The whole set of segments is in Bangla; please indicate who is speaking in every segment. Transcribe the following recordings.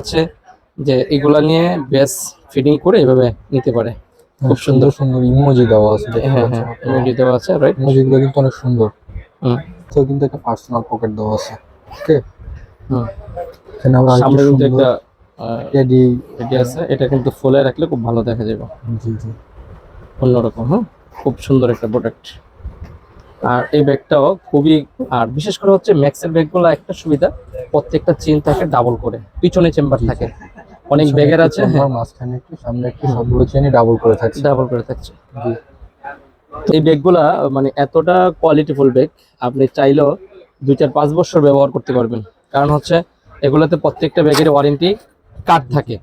Speaker 1: আছে যে এগুলা নিয়ে বেস ফিডিং করে এভাবে নিতে পারে।
Speaker 2: খুব সুন্দর। সুন্দর ইমোজি দেওয়া আছে
Speaker 1: হ্যাঁ হ্যাঁ ইমেজে দেওয়া আছে রাইট
Speaker 2: ইমোজি গুলো কিন্তু অনেক সুন্দর।
Speaker 1: হুম।
Speaker 2: তো কিন্তু একটা পার্সোনাল পকেট দেওয়া আছে ওকে
Speaker 1: হুম। সামনে কিন্তু একটা
Speaker 2: টেডি
Speaker 1: এটি আছে এটা কিন্তু ফুলে রাখলে খুব ভালো দেখা যাবে।
Speaker 2: জি জি।
Speaker 1: অন্যরকম হ্যাঁ খুব সুন্দর একটা প্রোডাক্ট আর এই ব্যাগটাও খুবই আর বিশেষ করে হচ্ছে ম্যাক্সের ব্যাগগুলো একটা সুবিধা প্রত্যেকটা চেন থাকে ডাবল করে পিছনে চেম্বার থাকে। অনেক ব্যাগের আছে।
Speaker 2: মাঝখানে একটু সামনে একটু সবগুলো চেনই ডাবল করে থাকছে।
Speaker 1: ডাবল করে থাকছে। এই ব্যাগগুলা মানে এতটা কোয়ালিটিফুল ব্যাগ আপনি চাইলেও দুই চার পাঁচ বছর ব্যবহার করতে পারবেন। কারণ হচ্ছে এগুলোতে প্রত্যেকটা ব্যাগের ওয়ারেন্টি কার্ড থাকে।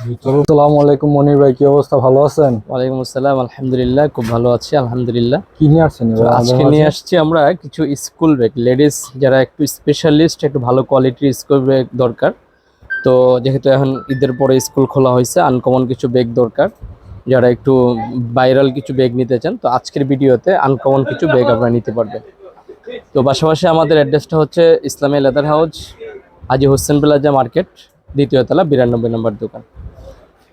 Speaker 2: আসসালামু আলাইকুম মনির ভাই কি অবস্থা? ভালো আছেন?
Speaker 1: ওয়ালাইকুম আসসালাম আলহামদুলিল্লাহ খুব ভালো আছি আলহামদুলিল্লাহ।
Speaker 2: কি নিয়ে আসছেন
Speaker 1: আজকে নিয়ে আসছি আমরা কিছু স্কুল ব্যাগ লেডিস যারা একটু স্পেশালিস্ট একটু ভালো কোয়ালিটির স্কুল ব্যাগ দরকার। তো যেহেতু এখন ঈদের পরে স্কুল খোলা হয়েছে আনকমন কিছু ব্যাগ দরকার। যারা একটু ভাইরাল কিছু ব্যাগ নিতে চান তো আজকের ভিডিওতে আনকমন কিছু ব্যাগ আপনারা নিতে পারবেন। তো পাশাপাশি আমাদের অ্যাড্রেসটা হচ্ছে ইসলামী লেদার হাউস আজি হোসেন প্লাজা মার্কেট দ্বিতীয় তলা বিরানব্বই নম্বর দোকান।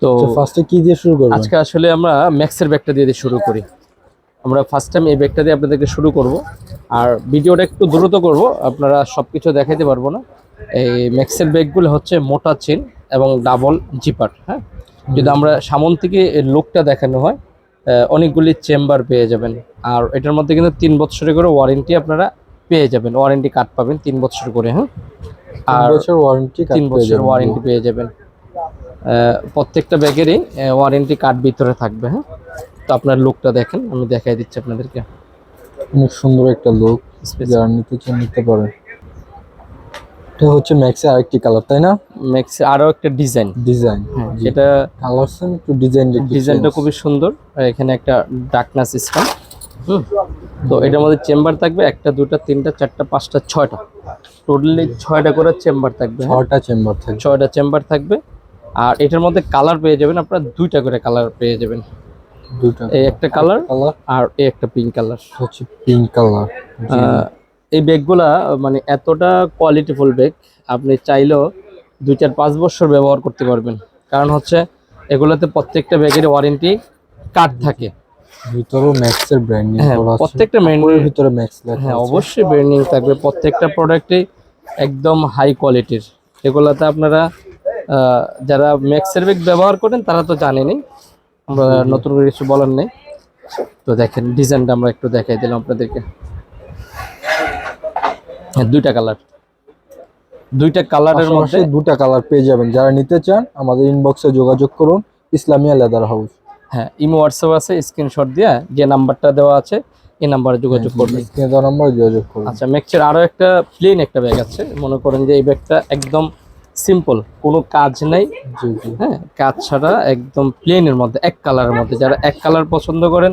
Speaker 1: তো
Speaker 2: ফার্স্টে কি দিয়ে শুরু করবেন
Speaker 1: আজকে আসলে আমরা ম্যাক্সের ব্যাগটা দিয়ে শুরু করি। আমরা ফার্স্ট টাইম এই ব্যাগটা দিয়ে আপনাদেরকে শুরু করব। আর ভিডিওটা একটু দ্রুত করব আপনারা সব কিছু দেখাইতে পারব না। এই ম্যাক্সের ব্যাগগুলো হচ্ছে মোটা চেন এবং ডাবল জিপার হ্যাঁ? যদি আমরা সামন থেকে লুকটা দেখানো হয় অনেকগুলি চেম্বার পেয়ে যাবেন। আর এটার মধ্যে কিন্তু তিন বছরের করে ওয়ারেন্টি আপনারা পেয়ে যাবেন। ওয়ারেন্টি কার্ড পাবেন তিন বছর করে হ্যাঁ? আর
Speaker 2: বছর ওয়ারেন্টি
Speaker 1: তিন বছর ওয়ারেন্টি পেয়ে যাবেন। প্রত্যেকটা ব্যাগেরই ওয়ারেন্টি কার্ড ভিতরে থাকবে হ্যাঁ? তো আপনার লুকটা দেখেন আমি দেখাই দিচ্ছি আপনাদেরকে।
Speaker 2: অনেক সুন্দর একটা লুক যারা নিতে চান নিতে পারেন। এটা হচ্ছে ম্যাক্সে আরেকটি কালার তাই না?
Speaker 1: ম্যাক্স আরও একটা ডিজাইন
Speaker 2: ডিজাইন
Speaker 1: এটা
Speaker 2: কালার সেম একটু ডিজাইন
Speaker 1: ডিজাইনটা খুবই সুন্দর। আর এখানে একটা ডাকনা সিস্টেম হুম। তো এটার মধ্যে চেম্বার থাকবে একটা দুটা তিনটা চারটা পাঁচটা ছয়টা। টোটালি ছয়টা করে চেম্বার থাকবে হ্যাঁ?
Speaker 2: ছটা চেম্বার থাকে
Speaker 1: ছয়টা চেম্বার থাকবে। আর এটার মধ্যে কালার পেয়ে যাবেন আপনারা দুইটা করে কালার পেয়ে যাবেন।
Speaker 2: দুটো
Speaker 1: এই একটা কালার
Speaker 2: কালার
Speaker 1: আর এই একটা পিঙ্ক কালার।
Speaker 2: হচ্ছে পিঙ্ক কালার
Speaker 1: এই ব্যাগগুলা মানে এতটা কোয়ালিটিফুল ব্যাগ আপনি চাইলেও দুই চার পাঁচ বছর ব্যবহার করতে পারবেন। কারণ হচ্ছে এগুলোতে প্রত্যেকটা ব্যাগের ওয়ারেন্টি কার্ড থাকে।
Speaker 2: ভিতরেও ম্যাক্সের ব্র্যান্ডিং
Speaker 1: হ্যাঁ প্রত্যেকটা
Speaker 2: এর ভিতরে ম্যাক্স লেখা
Speaker 1: হ্যাঁ অবশ্যই ব্র্যান্ডিং থাকবে। প্রত্যেকটা প্রোডাক্টই একদম হাই কোয়ালিটির এগুলাতে আপনারা যারা ম্যাক্সের ব্যাগ ব্যবহার করেন তারা তো জানেনই। আমরা নতুন করে কিছু বলার নেই। তো দেখেন ডিজাইনটা আমরা একটু দেখাই দিলাম আপনাদেরকে। হ্যাঁ দুইটা কালার দুইটা কালারের মধ্যে
Speaker 2: দুটা কালার পেয়ে যাবেন। যারা নিতে চান আমাদের ইনবক্সে যোগাযোগ করুন। ইসলামিয়া লেদার হাউস
Speaker 1: হ্যাঁ ইমো হোয়াটসঅ্যাপ আছে স্ক্রিনশট দিয়ে যে নাম্বারটা দেওয়া আছে এই নাম্বারে যোগাযোগ করবেন।
Speaker 2: স্ক্রিনে দেওয়া নাম্বার যোগাযোগ করুন।
Speaker 1: আচ্ছা ম্যাক্সের আরও একটা প্লেন একটা ব্যাগ আছে। মনে করেন যে এই ব্যাগটা একদম সিম্পল কোনো কাজ নাই। হ্যাঁ কাজ ছাড়া একদম প্লেনের মধ্যে এক কালারের মধ্যে। যারা এক কালার পছন্দ করেন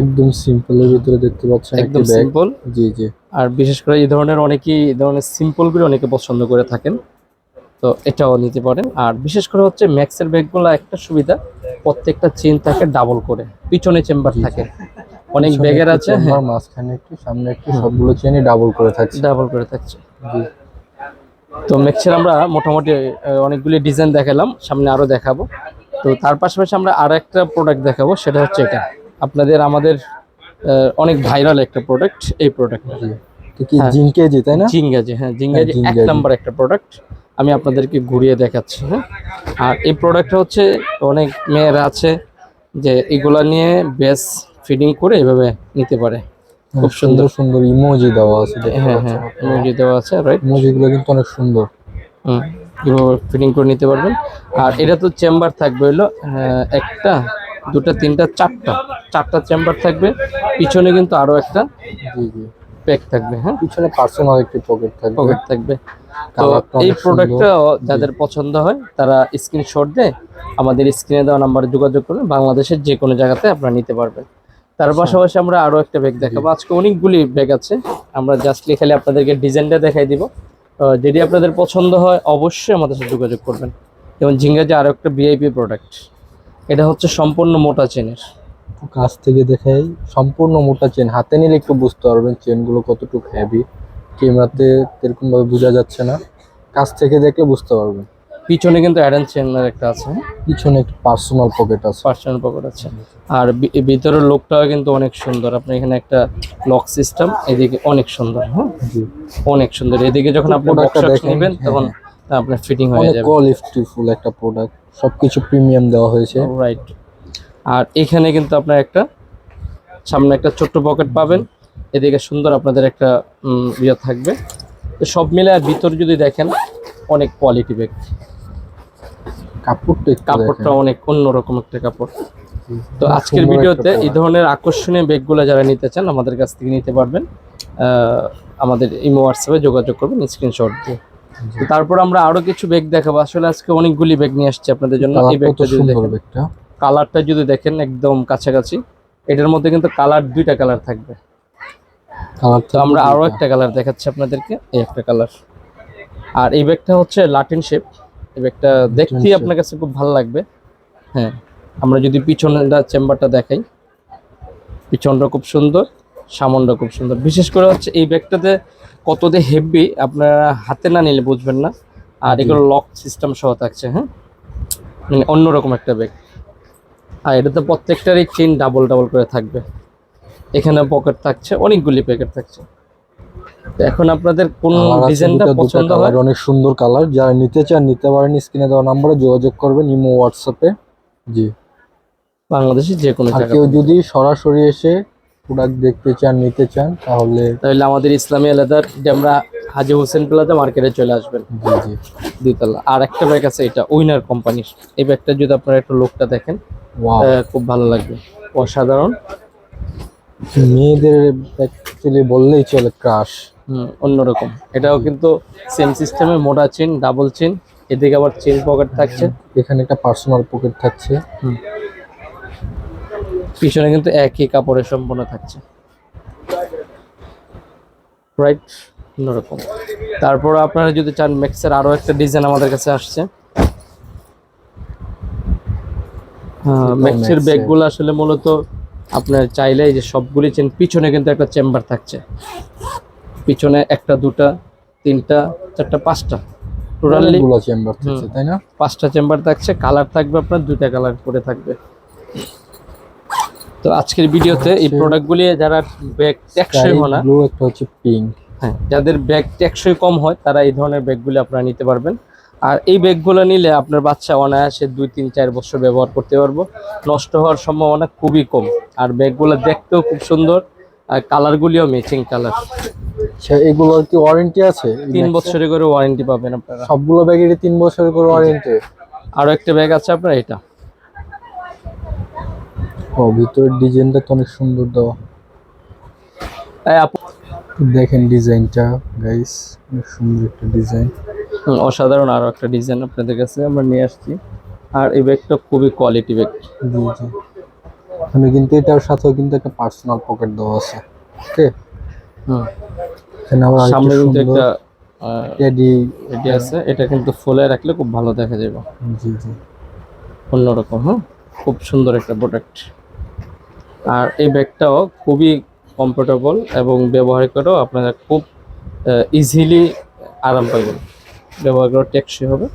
Speaker 2: একদম সিম্পলের ভিতরে দেখতে পাচ্ছেন
Speaker 1: একদম সিম্পল
Speaker 2: জি জি।
Speaker 1: আর বিশেষ করে এই ধরনের অনেকেই এই ধরনের সিম্পলগুলো অনেকে পছন্দ করে থাকেন। তো এটাও নিতে পারেন। আর বিশেষ করে হচ্ছে ম্যাক্সের ব্যাগগুলো একটা সুবিধা প্রত্যেকটা চেন থাকে ডাবল করে পিছনে চেম্বার থাকে। অনেক ব্যাগের আছে হ্যাঁ।
Speaker 2: মাঝখানে একটু সামনে একটু সবগুলো চেনই ডাবল করে থাকছে।
Speaker 1: ডাবল করে থাকছে। তো ম্যাক্সের আমরা মোটামুটি অনেকগুলি ডিজাইন দেখালাম সামনে আরও দেখাবো। তো তার পাশাপাশি আমরা আর একটা প্রোডাক্ট দেখাবো সেটা হচ্ছে এটা। আপনাদের আমাদের অনেক ভাইরাল একটা প্রোডাক্ট এই প্রোডাক্টটা
Speaker 2: জি। কি
Speaker 1: হ্যাঁ।
Speaker 2: জিঙ্কেজি তাই না?
Speaker 1: জিঙ্গাজি হ্যাঁ জিঙ্গাজি এক নাম্বার একটা প্রোডাক্ট আমি আপনাদেরকে ঘুরিয়ে দেখাচ্ছি হ্যাঁ? আর এই প্রোডাক্টটা হচ্ছে অনেক মেয়েরা আছে যে এগুলা নিয়ে বেস ফিডিং করে এভাবে নিতে পারে।
Speaker 2: খুব সুন্দর সুন্দর। ইমোজি দেওয়া আছে
Speaker 1: হ্যাঁ হ্যাঁ ইমোজি দেওয়া আছে রাইট
Speaker 2: ইমোজি গুলো কিন্তু অনেক সুন্দর।
Speaker 1: হুম এভাবে ফিটিং করে নিতে পারবেন। আর এটা তো চেম্বার থাকবে হলো একটা দুটা তিনটা চারটা চারটা চেম্বার থাকবে। পিছনে কিন্তু আরও একটা।
Speaker 2: জি জি।
Speaker 1: প্যাক থাকবে হ্যাঁ?
Speaker 2: পিছনে পার্সোনাল একটি পকেট থাকবে।
Speaker 1: পকেট থাকবে। তো এই প্রোডাক্টটা যাদের পছন্দ হয় তারা স্ক্রিনশট দিয়ে আমাদের স্ক্রিনে দেওয়া নাম্বারে যোগাযোগ করবেন বাংলাদেশের যে কোনো জায়গাতে আপনারা নিতে পারবেন। তার পাশাপাশি আমরা আরও একটা ব্যাগ দেখাবো। আজকে অনেকগুলি ব্যাগ আছে। আমরা জাস্টলি খালি আপনাদেরকে ডিজাইনটা দেখাই দিব। যদি আপনাদের পছন্দ হয় অবশ্যই আমাদের সাথে যোগাযোগ করবেন। যেমন ঝিঙ্গাজি আরও একটা ভিআইপি প্রোডাক্ট এটা হচ্ছে সম্পূর্ণ মোটা চেনের
Speaker 2: কাছ থেকে দেখাই। সম্পূর্ণ মোটা চেন হাতে নিলে একটু বুঝতে পারবেন চেনগুলো কতটুকু হেভি ক্যামেরাতে এরকম ভাবে বোঝা যাচ্ছে না। কাছ থেকে দেখলে বুঝতে পারবেন।
Speaker 1: পিছনে কিন্তু অ্যাডেন চেনের একটা আছে।
Speaker 2: পিছনে একটা পার্সোনাল পকেট আছে।
Speaker 1: পার্সোনাল পকেট আছে। আর ভিতরের লোকটাও কিন্তু অনেক সুন্দর। আপনি এখানে একটা লক সিস্টেম এদিকে অনেক সুন্দর হ্যাঁ? অনেক সুন্দর। এদিকে যখন আপনি নেবেন
Speaker 2: হ্যাঁ,
Speaker 1: তখন আপনার ফিটিং হয়ে যাবে।
Speaker 2: কোয়ালিটি ফুল একটা প্রোডাক্ট সবকিছু প্রিমিয়াম দেওয়া হয়েছে।
Speaker 1: রাইট আর এখানে কিন্তু আপনার একটা সামনে একটা ছোট্ট পকেট পাবেন। এদিকে সুন্দর আপনাদের একটা ইয়ে থাকবে। তো সব মিলে আর ভিতর যদি দেখেন অনেক কোয়ালিটি ব্যাগ
Speaker 2: কাপড়টা
Speaker 1: কাপড়টা অনেক অন্যরকম একটা কাপড়। তো আজকের ভিডিওতে এই ধরনের আকর্ষণীয় ব্যাগগুলো যারা নিতে চান আমাদের কাছ থেকে নিতে পারবেন। আহ, আমাদের ইমো হোয়াটসঅ্যাপে যোগাযোগ করবেন স্ক্রিনশট দিয়ে। তারপর আমরা আরও কিছু ব্যাগ দেখাবো। আসলে আজকে অনেকগুলি ব্যাগ নিয়ে আসছি আপনাদের জন্য। এই ব্যাগটা যদি দেখেন।
Speaker 2: ব্যাগটা
Speaker 1: কালারটা যদি দেখেন একদম কাছাকাছি এটার মধ্যে কিন্তু কালার দুইটা কালার থাকবে। আমরা আরও একটা কালার দেখাচ্ছি আপনাদেরকে এই একটা কালার। আর এই ব্যাগটা হচ্ছে লাটিন শেপ এই ব্যাগটা দেখতেই আপনার কাছে খুব ভালো লাগবে। হ্যাঁ আমরা যদি পিছনের চেম্বারটা দেখাই। পিছনটা খুব সুন্দর সামনটা খুব সুন্দর। বিশেষ করে হচ্ছে এই ব্যাগটাতে কত যে হেভি আপনারা হাতে না নিলে বুঝবেন না। আর এগুলো লক সিস্টেম সহ থাকছে হ্যাঁ? মানে অন্যরকম একটা ব্যাগ। আর এটাতে প্রত্যেকটারই চেন ডাবল ডাবল করে থাকবে। এখানে পকেট থাকছে অনেকগুলি প্যাকেট থাকছে। তো এখন আপনাদের কোন ডিজাইনটা পছন্দ হয়?
Speaker 2: অনেক সুন্দর কালার যারা নিতে চান নিতে পারেন স্ক্রিনে দেওয়া নাম্বারে যোগাযোগ করবেন ইমো হোয়াটসঅ্যাপে। জি।
Speaker 1: বাংলাদেশের যে কোনো জায়গায়
Speaker 2: কেউ যদি সরাসরি এসে প্রোডাক্ট দেখতে চান নিতে চান তাহলে
Speaker 1: তাহলে আমাদের ইসলামী আলাদার আমরা হাজি হোসেন প্লাজা মার্কেটে চলে আসবেন।
Speaker 2: জি জি।
Speaker 1: দ্বিতলা আর একটা ব্যাগ আছে এটা উইনার কোম্পানির। এই ব্যাগটা যদি আপনারা একটু লোকটা দেখেন। খুব ভালো লাগবে অসাধারণ।
Speaker 2: মেয়েদের অ্যাকচুয়ালি বললেই চলে ক্রাশ
Speaker 1: হুম, অন্যরকম। এটাও কিন্তু সেম সিস্টেমে মোটা চেন ডাবল চেন এদিকে আবার চেন পকেট থাকছে।
Speaker 2: এখানে একটা পার্সোনাল পকেট থাকছে।
Speaker 1: পিছনে কিন্তু একই কাপড়ের সম্পূর্ণ থাকছে। রাইট অন্যরকম। তারপর আপনারা যদি চান ম্যাক্সের আরও একটা ডিজাইন আমাদের কাছে আসছে। ম্যাক্সের। ব্যাগগুলো আসলে মূলত আপনার চাইলে যে সবগুলি চেন পিছনে কিন্তু একটা চেম্বার থাকছে। পিছনে একটা দুটা তিনটা চারটা পাঁচটা। টোটালি
Speaker 2: চেম্বার থাকছে তাই না?
Speaker 1: পাঁচটা চেম্বার থাকছে কালার থাকবে আপনার দুইটা কালার করে থাকবে। তো আজকের ভিডিওতে এই প্রোডাক্টগুলি যারা ব্যাগ টেকসই হয় না
Speaker 2: ব্লু একটা হচ্ছে পিঙ্ক
Speaker 1: হ্যাঁ যাদের ব্যাগ টেকসই কম হয় তারা এই ধরনের ব্যাগগুলি আপনারা নিতে পারবেন। আর এই ব্যাগগুলো নিলে আপনার বাচ্চা অনায়াসে দুই তিন চার বছর ব্যবহার করতে পারব। নষ্ট হওয়ার সম্ভাবনা খুবই কম। আর ব্যাগগুলো দেখতেও খুব সুন্দর আর কালারগুলিও ম্যাচিং কালার
Speaker 2: আচ্ছা এগুলোর কি ওয়ারেন্টি আছে?
Speaker 1: তিন? বছরের করে ওয়ারেন্টি পাবেন আপনারা।
Speaker 2: সবগুলো ব্যাগেরই তিন বছরের করে ওয়ারেন্টি
Speaker 1: আরও একটা ব্যাগ আছে আপনার এটা।
Speaker 2: ও ভিতরের ডিজাইনটা তো অনেক সুন্দর দেওয়া। দেখেন ডিজাইনটা গাইস অনেক সুন্দর একটা ডিজাইন।
Speaker 1: অসাধারণ আরও একটা ডিজাইন আপনাদের কাছে আমরা নিয়ে আসছি। আর এই ব্যাগটা খুবই কোয়ালিটি ব্যাগ
Speaker 2: জি জি। এখানে কিন্তু এটার সাথেও কিন্তু একটা পার্সোনাল পকেট দেওয়া আছে। ওকে
Speaker 1: হুম। সামনে কিন্তু একটা
Speaker 2: টেডি
Speaker 1: এটি আছে। এটা কিন্তু ফুলে রাখলে খুব ভালো দেখা যাবে।
Speaker 2: জি জি।
Speaker 1: অন্যরকম হ্যাঁ খুব সুন্দর একটা প্রোডাক্ট আর এই ব্যাগটাও খুবই কমফোর্টেবল এবং ব্যবহার করেও আপনারা খুব ইজিলি আরাম পাবেন। ব্যবহার করে টেকসই হবে।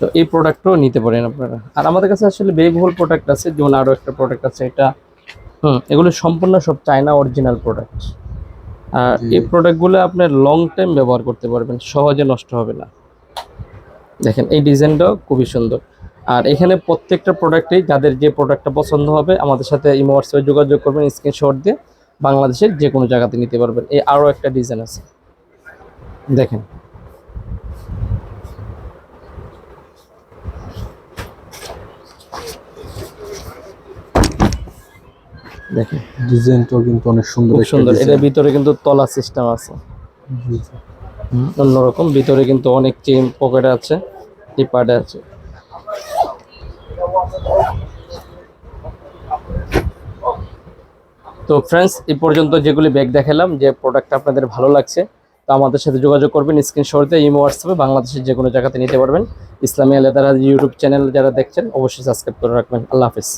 Speaker 1: তো এই প্রোডাক্টও নিতে পারেন আপনারা। আর আমাদের কাছে আসলে ব্যয়বহুল প্রোডাক্ট আছে যেমন আরও একটা প্রোডাক্ট আছে এটা হুম এগুলো সম্পূর্ণ সব চায়না অরিজিনাল প্রোডাক্ট আর এই প্রোডাক্টগুলো আপনার লং টাইম ব্যবহার করতে পারবেন সহজে নষ্ট হবে না। দেখেন এই ডিজাইনটাও খুবই সুন্দর। আর এখানে প্রত্যেকটা প্রোডাক্টেই যাদের যে প্রোডাক্টটা পছন্দ হবে আমাদের সাথে ইমো হোয়াটসঅ্যাপে যোগাযোগ করবেন স্ক্রিনশট দিয়ে বাংলাদেশের যে কোনো জায়গাতে নিতে পারবেন। এই আরও একটা ডিজাইন আছে। দেখেন দেখেন
Speaker 2: ডিজাইনটাও কিন্তু অনেক সুন্দর
Speaker 1: সুন্দর। এটার ভিতরে কিন্তু তলা সিস্টেম আছে। অন্যরকম। ভিতরে কিন্তু অনেক চেন পকেট আছে এই পার্টে আছে। তো ফ্রেন্ডস এই পর্যন্ত যেগুলি ব্যাগ দেখালাম যে প্রোডাক্ট আপনাদের ভালো লাগছে তো আমাদের সাথে যোগাযোগ করবেন স্ক্রিনশটে ইমো হোয়াটসঅ্যাপে বাংলাদেশের যে কোনো জায়গাতে নিতে পারবেন। ইসলামী আলাদা ইউটিউব চ্যানেল যারা দেখছেন অবশ্যই সাবস্ক্রাইব করে রাখবেন। আল্লাহ হাফিজ।